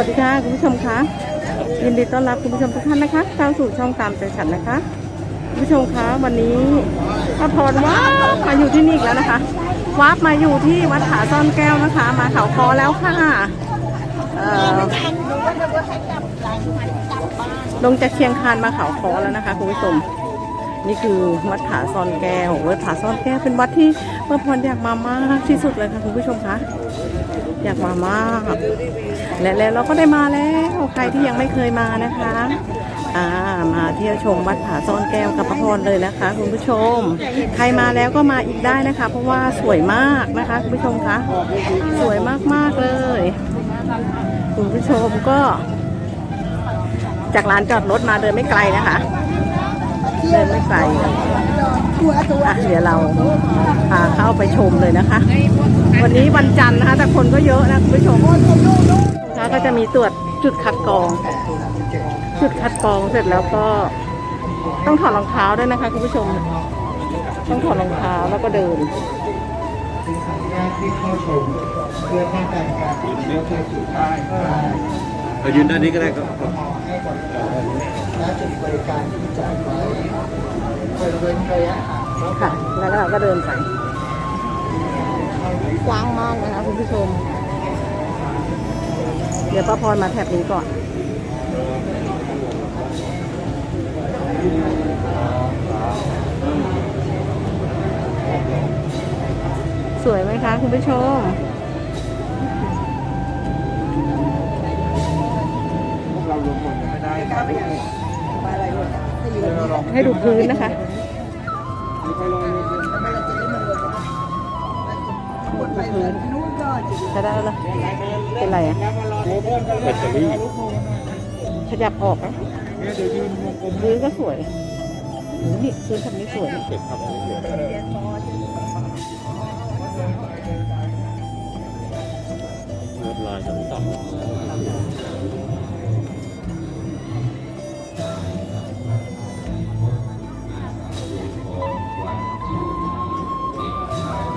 วัสดีค่ะคุณผู้ชมคะยินดีต้อนรับคุณผู้ชมทุกท่านนะคะเข้าสู่ช่องตามใจฉันนะคะคุณผู้ชมคะวันนี้ป้าพรว้ามาอยู่ที่นี่อีกแล้วนะคะวาร์ปมาอยู่ที่วัดผาซ่อนแก้วนะคะ มาเขาคอแล้วค่ะเอ่อลงจากเชียงคานมาเขาคอแล้วนะคะคุณผู้ชมนี่คือวัดผาซ่อนแก้ววัดผาซ่อนแก้วเป็นวัดที่ป้าพรอยากมามากที่สุดเลยค่ะคุณผู้ชมคะ อยากมามากและแล้วเราก็ได้มาแล้วใครที่ยังไม่เคยมานะคะอ่ามาเที่ยวชมวัดผาซ่อนแก้วกับพระพรเลยนะคะ คุณผู้ชม ใครมาแล้วก็มาอีกได้นะคะ เพราะว่าสวยมากนะคะ คุณผู้ชมคะสวยมากๆเลย คุณผู้ชมก็ จากลานจอดรถมาเดินไม่ไกลนะคะ เดินไม่ไกล เดี๋ยวเราพาเข้าไปชมเลยนะคะ วันนี้วันจันทร์นะคะ แต่คนก็เยอะนะคุณผู้ชมแล้วก็จะมีตรวจจุดคัดกรอง จุดคัดกรองเสร็จแล้วก็ต้องถอดรองเท้าด้วยนะคะคุณผู้ชม ต้องถอดรองเท้าแล้วก็เดินที่เข้าชมเพื่อป้องกันการติดเชื้อโควิดได้เรายืนด้านนี้ก็ได้ครับให้บริการและจุดบริการที่จัดไว้ เวณระยะห่างค่ะ แล้วเราก็เดินไปกว้างมากนะคะคุณผู้ชม เดี๋ยวป้าพรมาแถบนี้ก่อนสวยไหมคะคุณผู้ชมเรารวมคนไม่ได้ให้ดูพื้นนะคะ พื้นใช้ได้แล้วเหรอเป็นไรอะแบตเตอรี่ขยับออกไหมผืนวงกลมพื้นก็สวยนี่พื้นทำนี้สวย เก็บครับล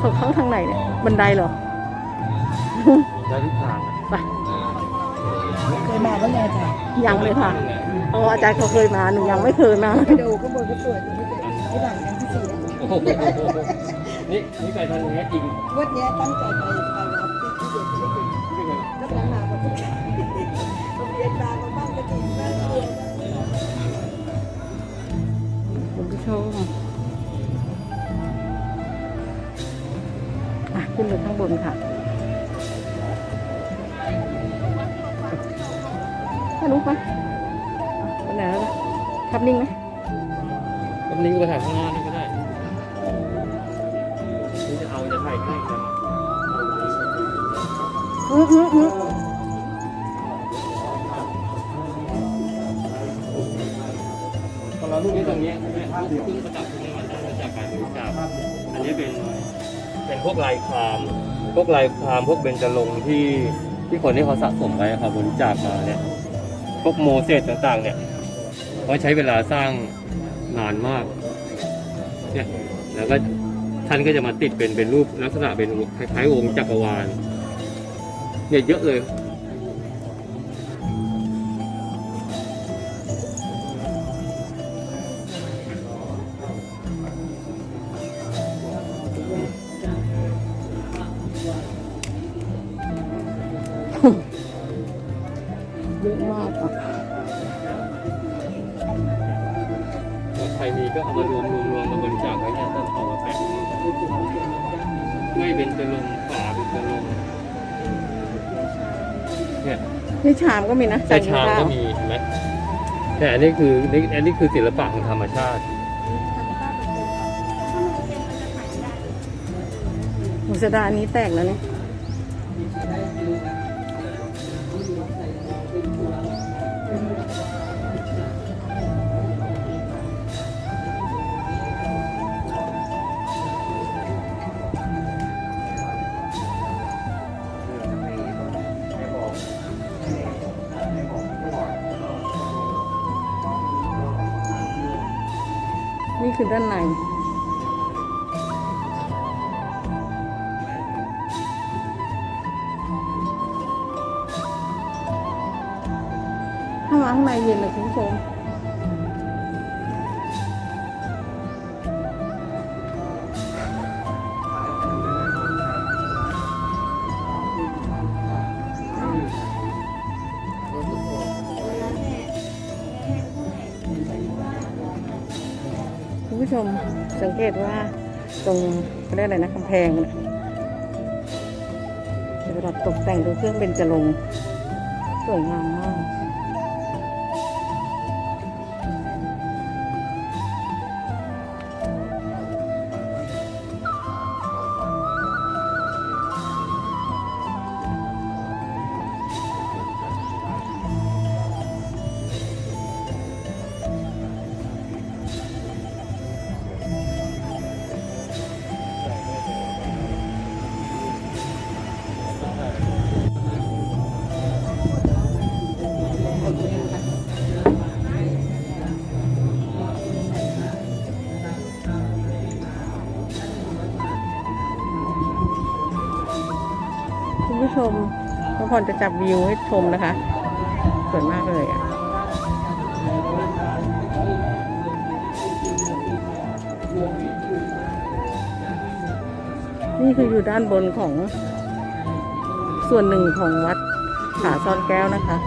ตกข้างทางไหนเนี่ย บันไดเหรอ ได้ทุกทางอะไป เคยมาบ้างไงจ๊ะยังเลยค่ะเพราะว่าอาจารย์เขาเคยมา หนูยังไม่เคยมา ไปดูข้างบนก็สวยที่หลังกันที่สี่โอ้โหนี่นี่ไปทางนี้จริงวันนี้ตั้งใจไปไปรับที่ที่เดียวที่เดียวก็ตั้งมาแบบโรงเรียนมาบ้างก็จริงน่าเรียนคุณผู้ชม ขึ้นไปข้างบนค่ะถ้ารู้ปะไปไหนแล้วล่ะทับนิ่งไหมกับนิ้งไปถ่ายข้างหน้านี่ก็ได้นี่จะเอาจะถ่ายใกล้กันอื้ออื้ออื้อตอนเราลูกนี้ตรงนี้เนี่ยลูกครึ่งประดับตรงนี้มันได้มาจากการบริจาคอันนี้เป็น เป็นพวกลายความพวกลายความพวกเบญจรงค์ที่ที่คนที่เขาสะสมไว้ครับบริจาคมาเนี่ยพวกโมเสสต่างๆ เนี่ยเขาใช้เวลาสร้างนานมากเนี่ยแล้วก็ท่านก็จะมาติดเป็นเป็นรูปลักษณะเป็นคล้ายๆองค์จักรวาลเนี่ยเยอะเลย อะมากอะใครมีก็เอามารวมรวมรวมมาบริจาคไว้เนี่ยต้องเอามาแปะไม่เป็นจะลงฝาเป็นจะลงเนี่ยนี่ชามก็มีนะแต่ชามก็มีเห็นไหมแต่อันนี้คือนี่อันนี้คือศิลปะของธรรมชาติหมูสะดาอันนี้แตกแล้วเนี่ย คือด้านในข้างในเย็นเลยคุณผู้ชม ผู้ชมสังเกตว่าตรงเขาเรียกอะไรนะกำแพงนะเวลาตกแต่งดูเครื่องเบญจรงค์สวยงามมาก ผู้ชมพระพรจะจับวิวให้ชมนะคะ สวยมากเลยอะนี่คืออยู่ด้านบนของ ส่วนหนึ่งของวัดผาซ่อนแก้วนะคะ